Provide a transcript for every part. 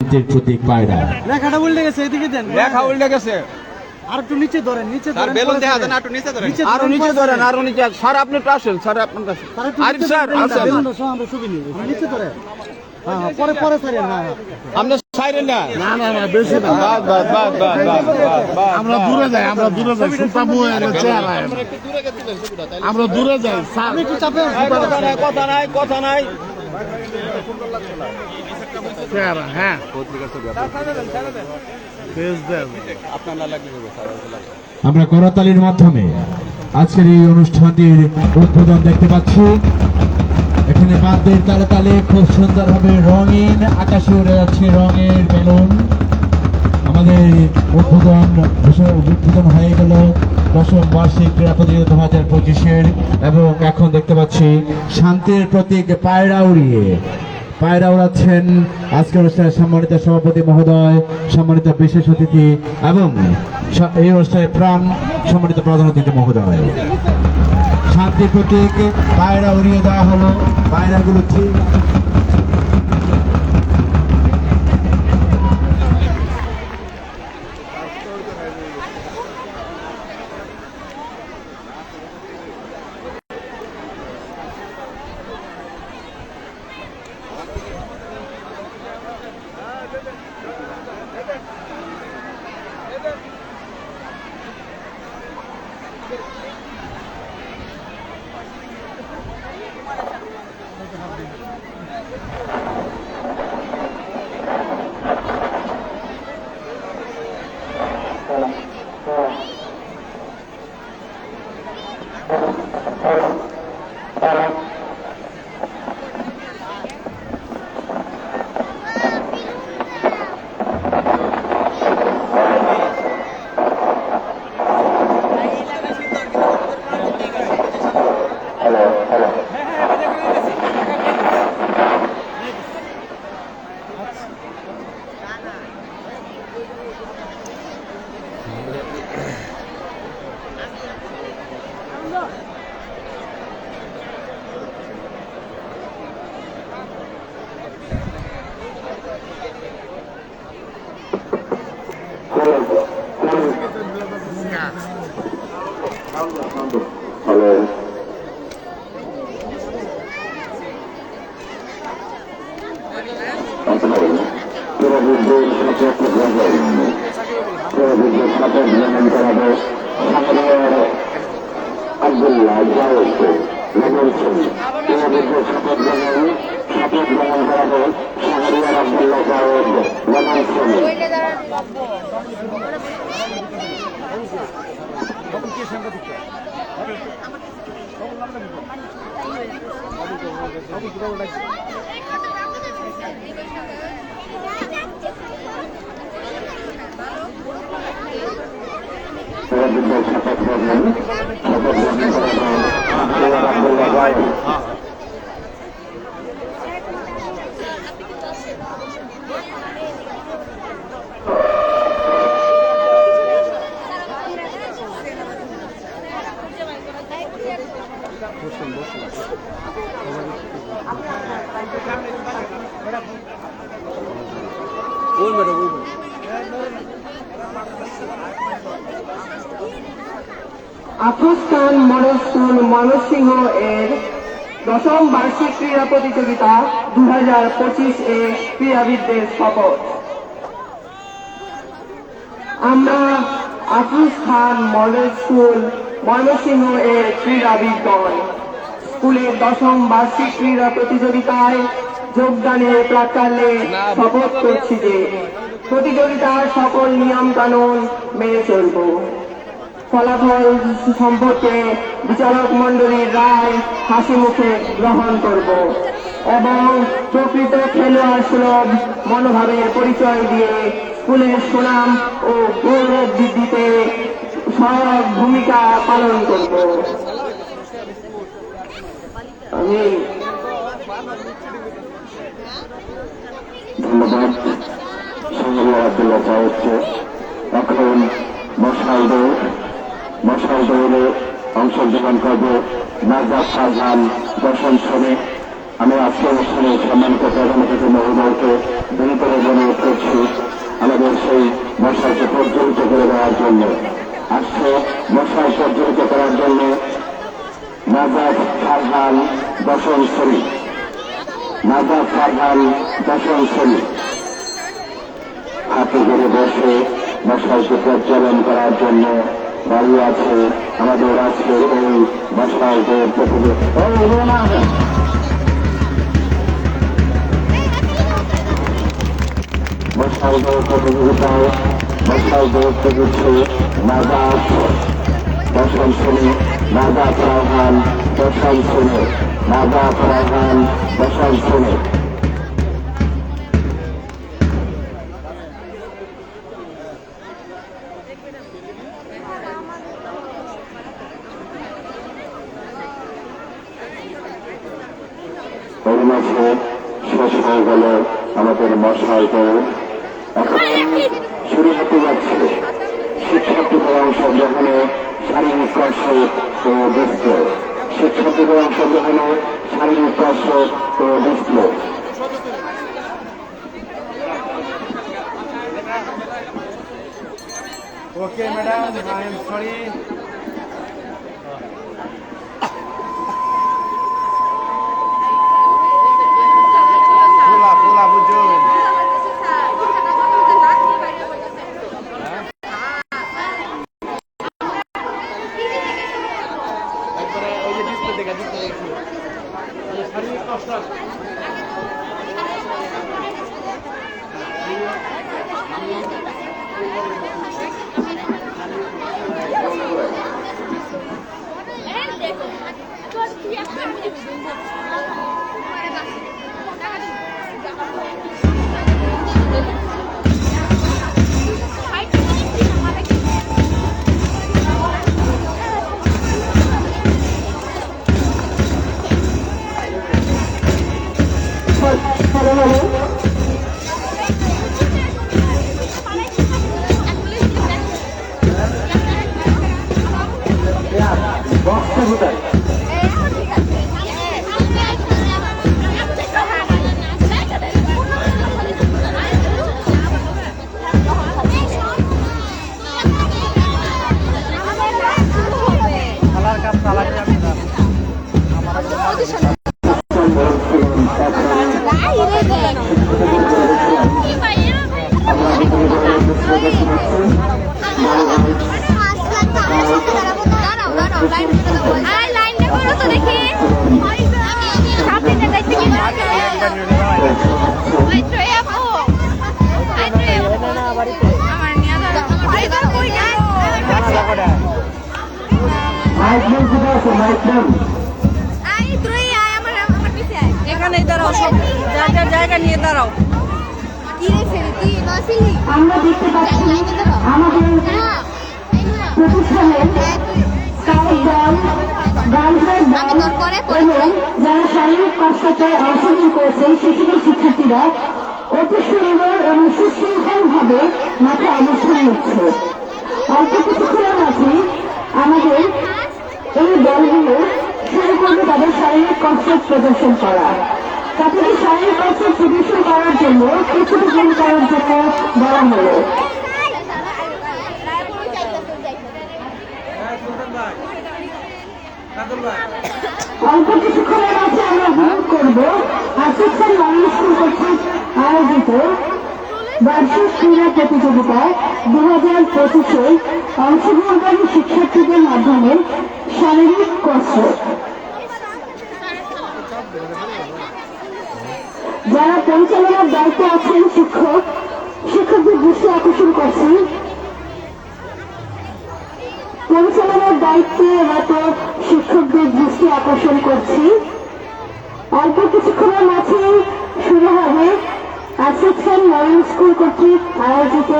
শান্তির প্রতীক পায়রা লেখাটা উল্টে গেছে এদিকে দেন লেখা উল্টে গেছে আর একটু নিচে ধরেন নিচে ধরেন বেলুন দেখা দেন একটু নিচে ধরেন নিচে আরও নিচে ধরেন। আরও নিচে স্যার আপনি একটু আসেন স্যার আপনার কাছে আরিফ স্যার আসেন বেলুনটা সহ আমরা ছবি নিই নিচে ধরে হ্যাঁ হ্যাঁ পরে পরে ছাড়েন হ্যাঁ হ্যাঁ। সাইরেন না না না না বেশি না বাস বাস বাস বাস বাস বাস বাস আমরা দূরে যাই আমরা দূরে যাই চেহারা আমরা দূরে যাই স্যার একটু চাপে কথা নাই কথা নাই কথা নাই চেহারা হ্যাঁ। ফেস দেন। আপনার না লাগলে হবে, স্যার আমরা করতালির মাধ্যমে আজকের এই অনুষ্ঠানটির উদ্বোধন দেখতে পাচ্ছি। এখানে বাদ্যের তালে তালে খুব সুন্দরভাবে রঙিন আকাশে উড়ে যাচ্ছে রঙের বেলুন। আমাদের উদ্বোধন উদ্বোধন হয়ে গেল। দশম বার্ষিক ক্রীড়া প্রতিযোগিতা দু হাজার পঁচিশের এবং এখন দেখতে পাচ্ছি শান্তির প্রতীক পায়রা উড়িয়ে পায়রা উড়াচ্ছেন আজকের অনুষ্ঠানের সম্মানিত সভাপতি মহোদয়, সম্মানিত বিশেষ অতিথি এবং এই অনুষ্ঠানের প্রাণ সম্মানিত প্রধান অতিথি মহোদয়। শান্তির প্রতীক পায়রা উড়িয়ে দেওয়া হলো। পায়রাগুলো ঠিক আব্দুল্লাহ জাওয়াদ নগর ইমামুদ্দিন শপথ গ্রহণ শপথ গ্রহণ করা হয় শাহরিয়ার আব্দুল্লাহ জাওয়াদ নগর শ্রমিক সিরাজুদ্দৌল শপথ গ্রহণ শপথ গ্রহণ করা হয়। শাহরিয়ার আব্দুল্লাহ জাওয়াদ ময়মনসিংহ এর দশম বার্ষিক ক্রীড়া প্রতিযোগিতা দু হাজার পঁচিশ এ ক্রীড়াবিদদের শপথ। আমরা আফরোজ খান মডেল স্কুল ময়মনসিংহ এর ক্রীড়াবিদগণ স্কুলের দশম বার্ষিক ক্রীড়া প্রতিযোগিতায় যোগদানের প্রাকালে শপথ করছি যে, প্রতিযোগিতার সকল নিয়ম কানুন মেনে চলব। ফলাফল সম্পর্কে বিচারক মন্ডলীর রায় হাসি মুখে গ্রহণ করব। এবং প্রকৃত খেলোয়াড় সুলভ মনোভাবের পরিচয় দিয়ে স্কুলের সুনাম ও গৌরব বৃদ্ধিতে সহায়ক ভূমিকা পালন করব। আমি ধন্যবাদ। শাহরিয়ার আব্দুল্লাহ এখন মশাল মশাল দৌড়ে অংশগ্রহণ করব। নাজাদ সাজান দর্শন শ্রমে আমি আজকে অনুষ্ঠানে সম্মানিত প্রধান অতিথি মহোদয়কে গুরুতর অনুরোধ করছি আমাদের সেই মশালকে প্রজ্বলিত করে দেওয়ার জন্য। আজকে মশাল প্রজ্বলিত করার জন্য নাজাদ সাজান দর্শন শ্রমিক নাজাদ সাজান দর্শন শ্রমিক হাতে ধরে বসে মশালকে প্রজ্বলন করার জন্য দাঁড়িয়ে আছে আমাদের আজকের এই মশাইদের প্রতিযোগিতা মশাইদের প্রতিযোগিতায় মশাইদের প্রতিচ্ছে নাজাদ দশম শ্রেণি নাজাদ রাহান দশম শ্রেণি নাজাদ রাহান দশম শ্রেণি। অংশগ্রহণে শারীরিক কসরত ও ডিসপ্লে শিক্ষার্থীদের অংশগ্রহণে শারীরিক কসরত ও display Okay, madam. I am sorry. Pula, pula, bujur. Box কোথায় খেলার এখানেই দাঁড়াও সব। যার জায়গা নিয়ে দাঁড়াও। আমরা দেখতে পাচ্ছি আমাদের প্রতিষ্ঠানের শারীরিক কষ্টতে অংশগ্রহণ করেছে শিশু শিক্ষার্থীরা অতি সুন্দর এবং সুশৃঙ্খল ভাবে মাঠে অবস্থান নিচ্ছে। অল্প কিছুক্ষণের মাঝে আমাদের এই দলগুলো শুরু করবে তাদের শারীরিক কসরত প্রদর্শন করা। তাদের শারীরিক কসরত প্রদর্শন করার জন্য গুণ করার জন্য বলা হলো। অল্প কিছুক্ষণের মাঝে আমরা ভোগ করব আসিফান মানুষ স্কুল কর্তৃক আয়োজিত বার্ষিক ক্রীড়া প্রতিযোগিতায় দু হাজার পঁচিশে অংশগ্রহণকারী শিক্ষার্থীদের মাধ্যমে শারীরিক কসরত যারা পরিচালনার দায়িত্বে আছেন শিক্ষক, শিক্ষকদের দৃষ্টি আকর্ষণ করছি পরিচালনার দায়িত্বে রত শিক্ষকদের দৃষ্টি আকর্ষণ করছি। অল্প কিছুক্ষণের মাঝে শুরু হবে আসিফান মডেল স্কুল কর্তৃক আয়োজিত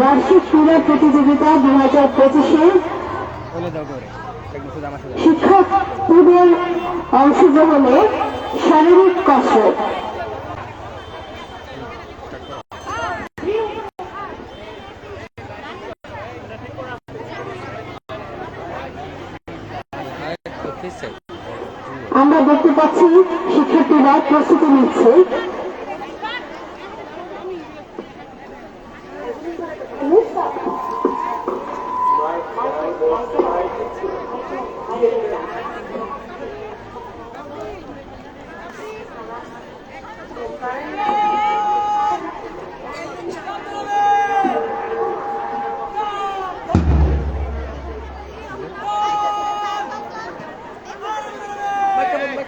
বার্ষিক ক্রীড়া প্রতিযোগিতা দু হাজার পঁচিশে। শিক্ষকদের অংশগ্রহণে শারীরিক কসরত। আমরা দেখতে পাচ্ছি শিক্ষার্থীরা প্রস্তুতি নিচ্ছে।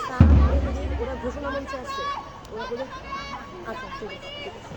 রাস্তা ওরা ঘোষণা মঞ্চে আসছে। ওরা বলে আচ্ছা ঠিক আছে ঠিক আছে।